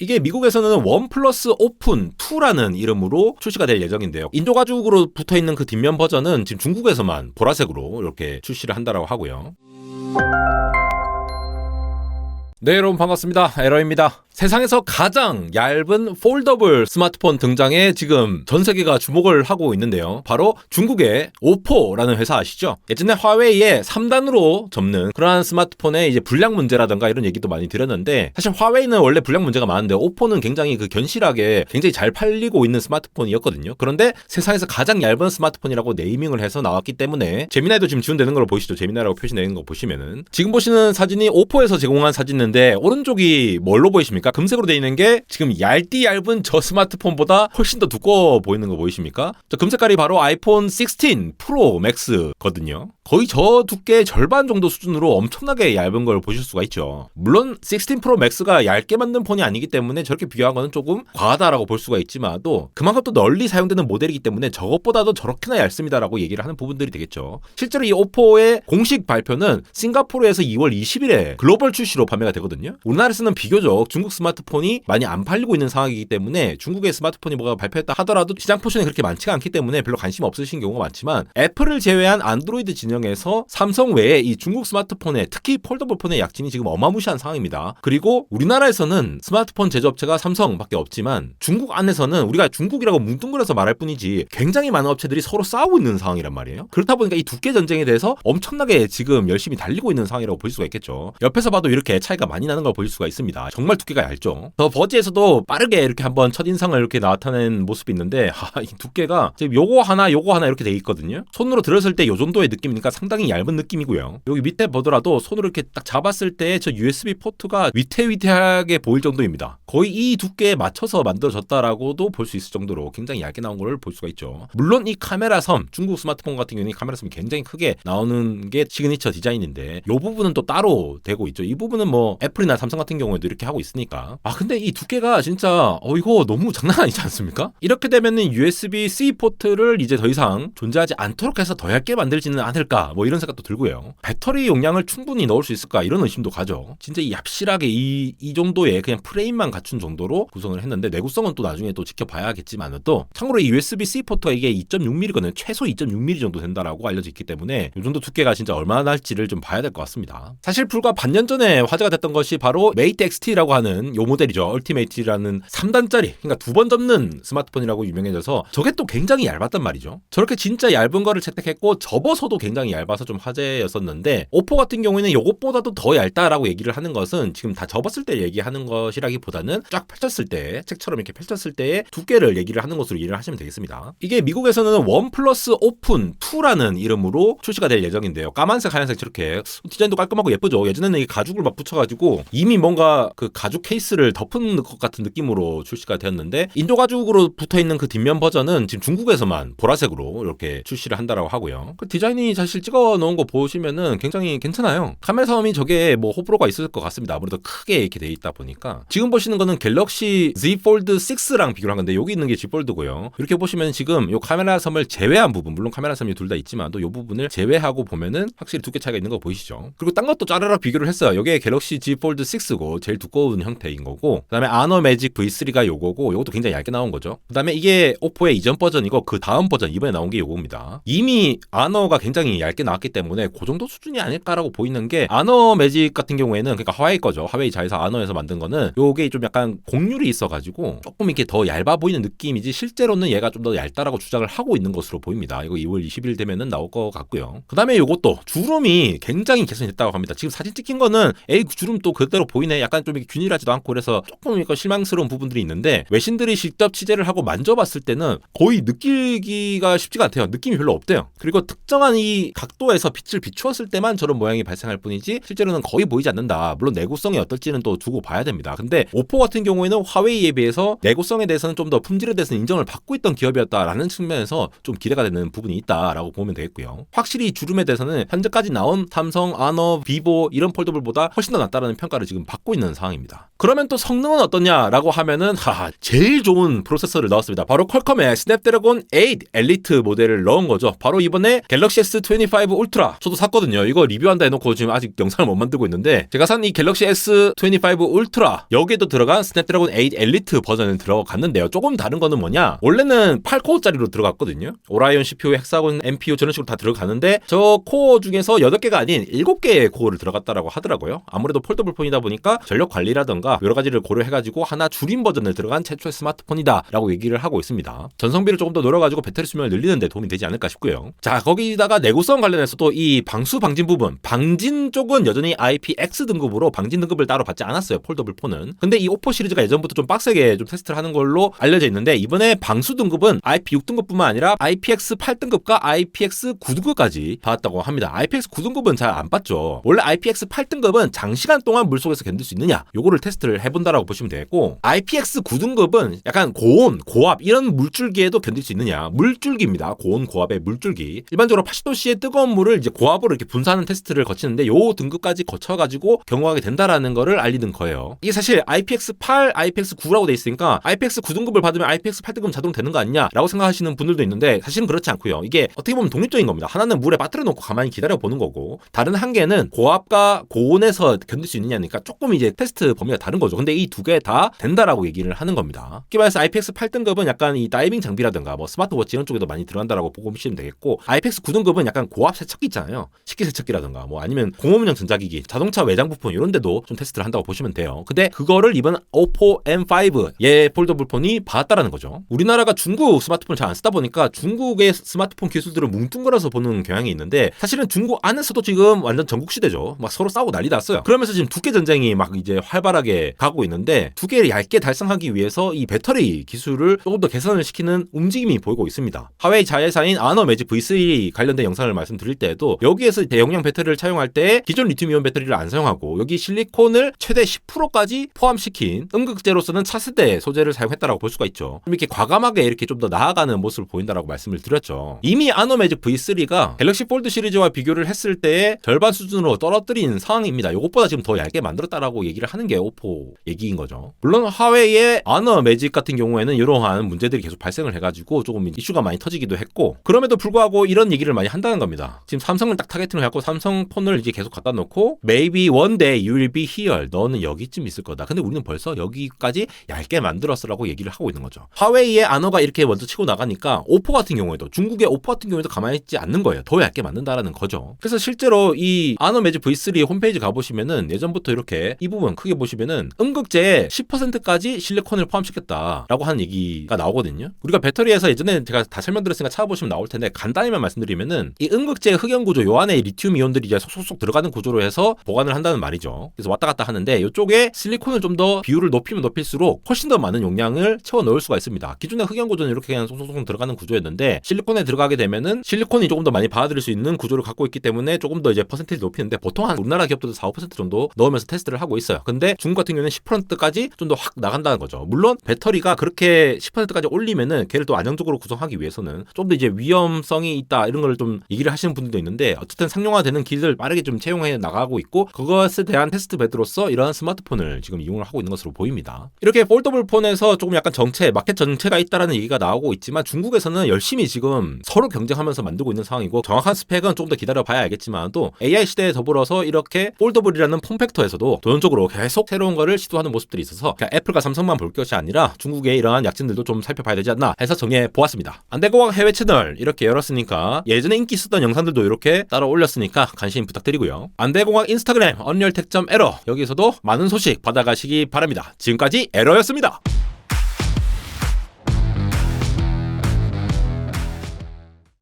이게 미국에서는 원 플러스 오픈 2라는 이름으로 출시가 될 예정인데요. 인조 가죽으로 붙어 있는 그 뒷면 버전은 지금 중국에서만 보라색으로 이렇게 출시를 한다라고 하고요. 네, 여러분 반갑습니다. 에러입니다. 세상에서 가장 얇은 폴더블 스마트폰 등장에 지금 전 세계가 주목을 하고 있는데요. 바로 중국의 오포라는 회사 아시죠? 예전에 화웨이에 3단으로 접는 그러한 스마트폰의 이제 불량 문제라든가 이런 얘기도 많이 드렸는데 사실 화웨이는 원래 불량 문제가 많은데 오포는 굉장히 그 견실하게 굉장히 잘 팔리고 있는 스마트폰이었거든요. 그런데 세상에서 가장 얇은 스마트폰이라고 네이밍을 해서 나왔기 때문에 재미나이도 지금 지원되는 걸 보이시죠? 재미나이라고 표시되는 거 보시면은 지금 보시는 사진이 오포에서 제공한 사진 인데 오른쪽이 뭘로 보이십니까? 금색으로 되어 있는 게 지금 얇디 얇은 저 스마트폰보다 훨씬 더 두꺼워 보이는 거 보이십니까? 저 금색깔이 바로 아이폰 16 프로 맥스거든요. 거의 저 두께 절반 정도 수준으로 엄청나게 얇은 걸 보실 수가 있죠. 물론 16 프로 맥스가 얇게 만든 폰이 아니기 때문에 저렇게 비교한 거는 조금 과하다라고 볼 수가 있지만 또 그만큼 또 널리 사용되는 모델이기 때문에 저것보다도 저렇게나 얇습니다라고 얘기를 하는 부분들이 되겠죠. 실제로 이 오포의 공식 발표는 싱가포르에서 2월 20일에 글로벌 출시로 판매가 되거든요. 우리나라에서는 비교적 중국 스마트폰이 많이 안 팔리고 있는 상황이기 때문에 중국의 스마트폰이 뭐가 발표했다 하더라도 시장 포션이 그렇게 많지가 않기 때문에 별로 관심 없으신 경우가 많지만 애플을 제외한 안드로이드 진영에서 삼성 외에 이 중국 스마트폰에 특히 폴더블 폰의 약진이 지금 어마무시한 상황입니다. 그리고 우리나라에서는 스마트폰 제조업체가 삼성밖에 없지만 중국 안에서는 우리가 중국이라고 뭉뚱그려서 말할 뿐이지 굉장히 많은 업체들이 서로 싸우고 있는 상황이란 말이에요. 그렇다 보니까 이 두께 전쟁에 대해서 엄청나게 지금 열심히 달리고 있는 상황이라고 볼 수가 있겠죠. 옆에서 봐도 이렇게 차이가 많이 나는 걸볼 수가 있습니다. 정말 두께가 얇죠. 더 버지에서도 빠르게 이렇게 한번 첫인상을 이렇게 나타낸 모습이 있는데 하, 이 두께가 지금 요거 하나 요거 하나 이렇게 돼 있거든요. 손으로 들었을 때 요 정도의 느낌이니까 상당히 얇은 느낌이고요. 여기 밑에 보더라도 손으로 이렇게 딱 잡았을 때 저 USB 포트가 위태위태하게 보일 정도입니다. 거의 이 두께에 맞춰서 만들어졌다라고도 볼 수 있을 정도로 굉장히 얇게 나온 걸 볼 수가 있죠. 물론 이 카메라 섬 중국 스마트폰 같은 경우는 이 카메라 섬이 굉장히 크게 나오는 게 시그니처 디자인인데 이 부분은 또 따로 되고 있죠. 이 부분은 뭐 애플이나 삼성 같은 경우에도 이렇게 하고 있으니까 아 근데 이 두께가 진짜 어 이거 너무 장난 아니지 않습니까? 이렇게 되면은 USB-C 포트를 이제 더 이상 존재하지 않도록 해서 더 얇게 만들지는 않을까 뭐 이런 생각도 들고요. 배터리 용량을 충분히 넣을 수 있을까 이런 의심도 가죠. 진짜 이 얍실하게 이, 이 정도의 그냥 프레임만 갖춘 정도로 구성을 했는데 내구성은 또 나중에 또 지켜봐야겠지만 또 참고로 이 USB-C 포트가 이게 2.6mm거든요. 최소 2.6mm 정도 된다라고 알려져 있기 때문에 이 정도 두께가 진짜 얼마나 날지를 좀 봐야 될 것 같습니다. 사실 불과 반년 전에 화제가 됐던 것이 바로 메이트 XT라고 하는 요 모델이죠. 얼티메이트라는 3단짜리 그러니까 두 번 접는 스마트폰이라고 유명해져서 저게 또 굉장히 얇았단 말이죠. 저렇게 진짜 얇은 거를 채택했고 접어서도 굉장히 얇아서 좀 화제였었는데 오포 같은 경우에는 요것보다도 더 얇다라고 얘기를 하는 것은 지금 다 접었을 때 얘기하는 것이라기보다는 쫙 펼쳤을 때 책처럼 이렇게 펼쳤을 때의 두께를 얘기를 하는 것으로 이해를 하시면 되겠습니다. 이게 미국에서는 원 플러스 오픈 2라는 이름으로 출시가 될 예정인데요. 까만색 하얀색 저렇게 디자인도 깔끔하고 예쁘죠. 예전에는 이 가죽을 막 붙여가지고 이미 뭔가 그 가죽 케이스를 덮은 것 같은 느낌으로 출시가 되었는데 인조 가죽으로 붙어 있는 그 뒷면 버전은 지금 중국에서만 보라색으로 이렇게 출시를 한다라고 하고요. 그 디자인이 사실 찍어 놓은 거 보시면은 굉장히 괜찮아요. 카메라 사음이 저게 뭐 호불호가 있을 것 같습니다. 아무래도 크게 이렇게 돼 있다 보니까 지금 보시는 거는 갤럭시 Z 폴드 6랑 비교를 한 건데 여기 있는 게 Z 폴드고요. 이렇게 보시면 지금 요 카메라 섬을 제외한 부분 물론 카메라 섬이 둘 다 있지만 또요 부분을 제외하고 보면은 확실히 두께 차이가 있는 거 보이시죠? 그리고 딴 것도 짜르르 비교를 했어요. 여기에 갤럭시 Z 폴드 6고 제일 두꺼운 형태인 거고 그다음에 아너 매직 V3가 요거고 요것도 굉장히 얇게 나온 거죠. 그다음에 이게 오포의 이전 버전이고 그 다음 버전 이번에 나온 게 요겁니다. 이미 아너가 굉장히 얇게 나왔기 때문에 그 정도 수준이 아닐까라고 보이는 게 아너 매직 같은 경우에는 그러니까 하와이 거죠. 하와이 자회사 아너에서 만든 거는 요게 좀 약간 곡률이 있어 가지고 조금 이렇게 더 얇아 보이는 느낌이지 실제로는 얘가 좀 더 얇다라고 주장을 하고 있는 것으로 보입니다. 이거 2월 20일 되면은 나올 것 같고요. 그다음에 요것도 주름이 굉장히 개선됐다고 합니다. 지금 사진 찍힌 거는 에이 주름 또 그대로 보이네. 약간 좀 균일하지도 않고 그래서 조금 실망스러운 부분들이 있는데 외신들이 직접 취재를 하고 만져봤을 때는 거의 느끼기가 쉽지가 않대요. 느낌이 별로 없대요. 그리고 특정한 이 각도에서 빛을 비추었을 때만 저런 모양이 발생할 뿐이지 실제로는 거의 보이지 않는다. 물론 내구성이 어떨지는 또 두고 봐야 됩니다. 근데 오포 같은 경우에는 화웨이에 비해서 내구성에 대해서는 좀 더 품질에 대해서는 인정을 받고 있던 기업이었다라는 측면에서 좀 기대가 되는 부분이 있다라고 보면 되겠고요. 확실히 주름에 대해서는 현재까지 나온 삼성, 아너, 비보 이런 폴더블보다 훨씬 더 낫다. 같다라는 평가를 지금 받고 있는 상황입니다. 그러면 또 성능은 어떠냐라고 하면은 하 제일 좋은 프로세서를 넣었습니다. 바로 퀄컴의 스냅드래곤 8 엘리트 모델을 넣은 거죠. 바로 이번에 갤럭시 S25 울트라 저도 샀거든요. 이거 리뷰한다 해놓고 지금 아직 영상을 못 만들고 있는데 제가 산 이 갤럭시 S25 울트라 여기에도 들어간 스냅드래곤 8 엘리트 버전을 들어갔는데요. 조금 다른 거는 뭐냐? 원래는 8코어짜리로 들어갔거든요. 오라이온 CPU, 헥사곤, MPU 저런 식으로 다 들어가는데 저 코어 중에서 8개가 아닌 7개의 코어를 들어갔다라고 하더라고요. 아무래도 폴더블 폰이다 보니까 전력 관리라던가 여러 가지를 고려해가지고 하나 줄인 버전을 들어간 최초의 스마트폰이다라고 얘기를 하고 있습니다. 전성비를 조금 더 늘어가지고 배터리 수명을 늘리는데 도움이 되지 않을까 싶고요. 자 거기다가 내구성 관련해서도 이 방수 방진 부분, 방진 쪽은 여전히 IPX 등급으로 방진 등급을 따로 받지 않았어요. 폴더블 폰은. 근데 이 오포 시리즈가 예전부터 좀 빡세게 좀 테스트를 하는 걸로 알려져 있는데 이번에 방수 등급은 IP6 등급뿐만 아니라 IPX 8등급과 IPX 9등급까지 받았다고 합니다. IPX 9등급은 잘 안 받죠. 원래 IPX 8등급은 장시간 동안 물속에서 견딜 수 있느냐 요거를 테스트를 해본다라고 보시면 되겠고 IPX 9등급은 약간 고온, 고압 이런 물줄기에도 견딜 수 있느냐 물줄기입니다. 고온, 고압의 물줄기. 일반적으로 80도씨의 뜨거운 물을 이제 고압으로 이렇게 분사하는 테스트를 거치는데 요 등급까지 거쳐가지고 경고하게 된다라는 거를 알리는 거예요. 이게 사실 IPX 8, IPX 9라고 돼 있으니까 IPX 9등급을 받으면 IPX 8등급 자동 되는 거 아니냐라고 생각하시는 분들도 있는데 사실은 그렇지 않고요. 이게 어떻게 보면 독립적인 겁니다. 하나는 물에 빠뜨려 놓고 가만히 기다려 보는 거고 다른 한 개는 고압과 고온에서 견딜 수 있느냐니까 조금 이제 테스트 범위가 다른 거죠. 근데 이 두 개 다 된다라고 얘기를 하는 겁니다. 쉽게 말해서 IPX 8등급은 약간 이 다이빙 장비라든가 뭐 스마트워치 이런 쪽에도 많이 들어간다라고 보고 보시면 되겠고 IPX 9등급은 약간 고압 세척기 있잖아요. 식기 세척기라든가 뭐 아니면 공업용 전자기기, 자동차 외장 부품 이런 데도 좀 테스트를 한다고 보시면 돼요. 근데 그거를 이번 오포 M5 얘 폴더블 폰이 받았다라는 거죠. 우리나라가 중국 스마트폰을 잘 안 쓰다 보니까 중국의 스마트폰 기술들을 뭉뚱그려서 보는 경향이 있는데 사실은 중국 안에서도 지금 완전 전국 시대죠. 막 서로 싸우고 난리 났어요. 그러면서 지금 두께 전쟁이 막 이제 활발하게 가고 있는데 두께를 얇게 달성하기 위해서 이 배터리 기술을 조금 더 개선을 시키는 움직임이 보이고 있습니다. 하웨이 자회사인 아너 매직 V3 관련된 영상을 말씀드릴 때에도 여기에서 대용량 배터리를 차용할 때 기존 리튬이온 배터리를 안 사용하고 여기 실리콘을 최대 10%까지 포함시킨 응급제로서는 차세대 소재를 사용했다라고 볼 수가 있죠. 이렇게 과감하게 이렇게 좀 더 나아가는 모습을 보인다라고 말씀을 드렸죠. 이미 아너 매직 V3가 갤럭시 폴드 시리즈와 비교를 했을 때의 절반 수준으로 떨어뜨린 상황입니다. 이것보다 지금 더 얇게 만들었다라고 얘기를 하는 게 오포 얘기인 거죠. 물론 하웨이의 아너 매직 같은 경우에는 이러한 문제들이 계속 발생을 해가지고 조금 이슈가 많이 터지기도 했고 그럼에도 불구하고 이런 얘기를 많이 한다는 겁니다. 지금 삼성을 딱 타겟팅을 해갖고 삼성 폰을 이제 계속 갖다 놓고 maybe one day you will be here. 너는 여기쯤 있을 거다. 근데 우리는 벌써 여기까지 얇게 만들었어라고 얘기를 하고 있는 거죠. 하웨이의 아너가 이렇게 먼저 치고 나가니까 오포 같은 경우에도 중국의 오포 같은 경우에도 가만히 있지 않는 거예요. 더 얇게 만든다라는 거죠. 그래서 실제로 이 아너 매직 V3 홈페이지 가보시면은 예전부터 이렇게 이 부분 크게 보시면은 음극재에 10%까지 실리콘을 포함시켰다라고 하는 얘기가 나오거든요. 우리가 배터리에서 예전에 제가 다 설명드렸으니까 찾아보시면 나올 텐데 간단히만 말씀드리면은 이 음극재 흑연 구조 요 안에 리튬 이온들이 이제 속속속 들어가는 구조로 해서 보관을 한다는 말이죠. 그래서 왔다 갔다 하는데 이쪽에 실리콘을 좀 더 비율을 높이면 높일수록 훨씬 더 많은 용량을 채워 넣을 수가 있습니다. 기존의 흑연 구조는 이렇게 그냥 속속속 들어가는 구조였는데 실리콘에 들어가게 되면은 실리콘이 조금 더 많이 받아들일 수 있는 구조를 갖고 있기 때문에 조금 더 이제 퍼센테이지 높이는데 보통 한 우리나라 기업들도 4, 5% 정도 넣으면서 테스트를 하고 있어요. 근데 중국 같은 경우는 10%까지 좀 더 확 나간다는 거죠. 물론 배터리가 그렇게 10%까지 올리면은 걔를 또 안정적으로 구성하기 위해서는 좀 더 이제 위험성이 있다 이런 걸 좀 얘기를 하시는 분들도 있는데 어쨌든 상용화되는 길을 빠르게 좀 채용해 나가고 있고 그것에 대한 테스트 베드로서 이러한 스마트폰을 지금 이용을 하고 있는 것으로 보입니다. 이렇게 폴더블 폰에서 조금 약간 정체, 마켓 정체가 있다라는 얘기가 나오고 있지만 중국에서는 열심히 지금 서로 경쟁하면서 만들고 있는 상황이고 정확한 스펙은 좀더 기다려 봐야 알겠지만 또 AI 시대에 더불어서 이렇게 폴더블이라는 폼팩터에서도 도전적으로 계속 새로운 거를 시도하는 모습들이 있어서 애플과 삼성만 볼 것이 아니라 중국의 이러한 약진들도 좀 살펴봐야 되지 않나 해서 정해 보았습니다. 안대고학 해외 채널 이렇게 열었으니까 예전에 인기 있었던 영상들도 이렇게 따라 올렸으니까 관심 부탁드리고요. 안대공학 인스타그램 언리얼텍점 에러 여기서도 많은 소식 받아가시기 바랍니다. 지금까지 에러였습니다.